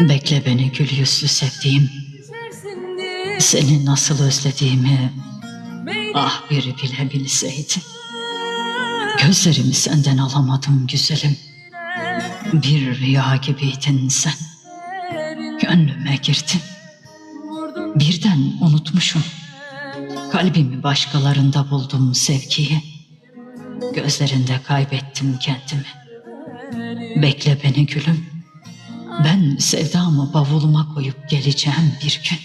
Bekle beni gül yüzlü sevdiğim. Seni nasıl özlediğimi ah biri bile bilseydi. Gözlerimi senden alamadım güzelim. Bir rüya gibiydin sen. Gönlüme girdin. Birden unutmuşum. Kalbimi başkalarında buldum sevgiyi. Gözlerinde kaybettim kendimi. Bekle beni gülüm. Ben sevdamı bavuluma koyup geleceğim bir gün.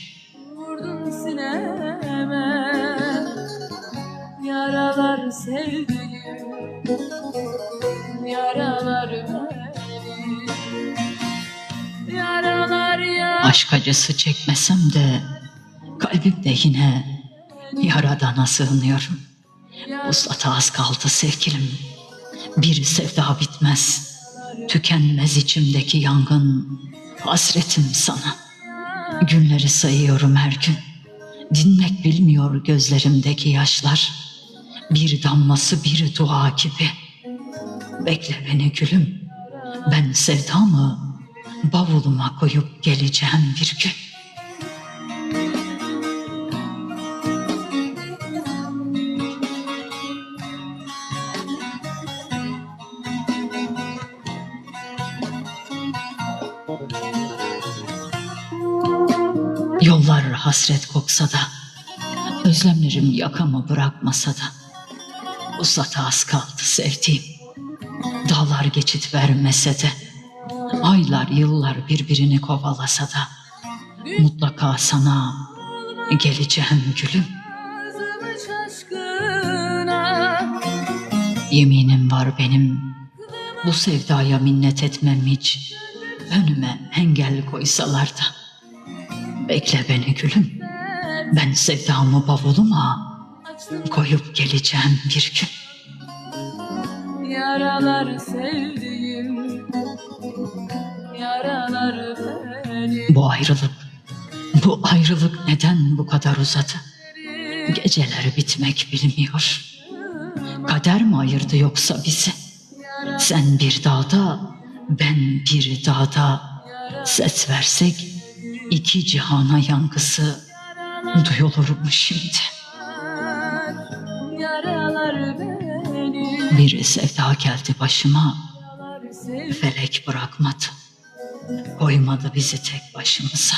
Vurdun sineme Yaralar sevdiğim Yaralar benim Yaralar ya Aşk acısı çekmesem de kalbimde yine yaradana sığınıyorum. Uslata az kaldı sevgilim. Bir sevda bitmez. Tükenmez içimdeki yangın. Hasretim sana. Günleri sayıyorum her gün. Dinmek bilmiyor gözlerimdeki yaşlar. Bir damlası bir dua gibi. Bekle beni gülüm. Ben sevdamı bavuluma koyup geleceğim bir gün. Yollar hasret koksa da, özlemlerim yakamı bırakmasa da, uzata az kaldı sevdiğim. Dağlar geçit vermese de, aylar yıllar birbirini kovalasa da, mutlaka sana geleceğim gülüm. Yeminim var benim, bu sevdaya minnet etmem hiç. Önüme engel koysalar da, bekle beni gülüm. Ben sevdamı bavuluma koyup geleceğim bir gün. yaralar sevdiğim Yaralar benim Bu ayrılık, bu ayrılık neden bu kadar uzadı? Geceler bitmek bilmiyor. Kader mi ayırdı yoksa bizi? Sen bir dağda, ben bir dağda ses versek iki cihana yankısı duyulur mu şimdi? Bir sevda geldi başıma, felek bırakmadı. Koymadı bizi tek başımıza.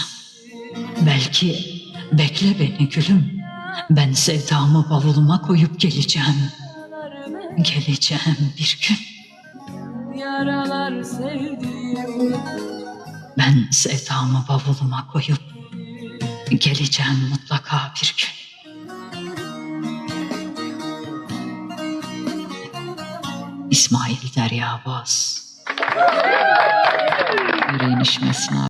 Belki bekle beni gülüm. Ben sevdamı bavuluma koyup geleceğim. Geleceğim bir gün. Yaralar sevdiğim Ben sevdamı bavuluma koyup geleceğim mutlaka bir gün. İsmail Derya Boz. Yüreğin işmesin abi.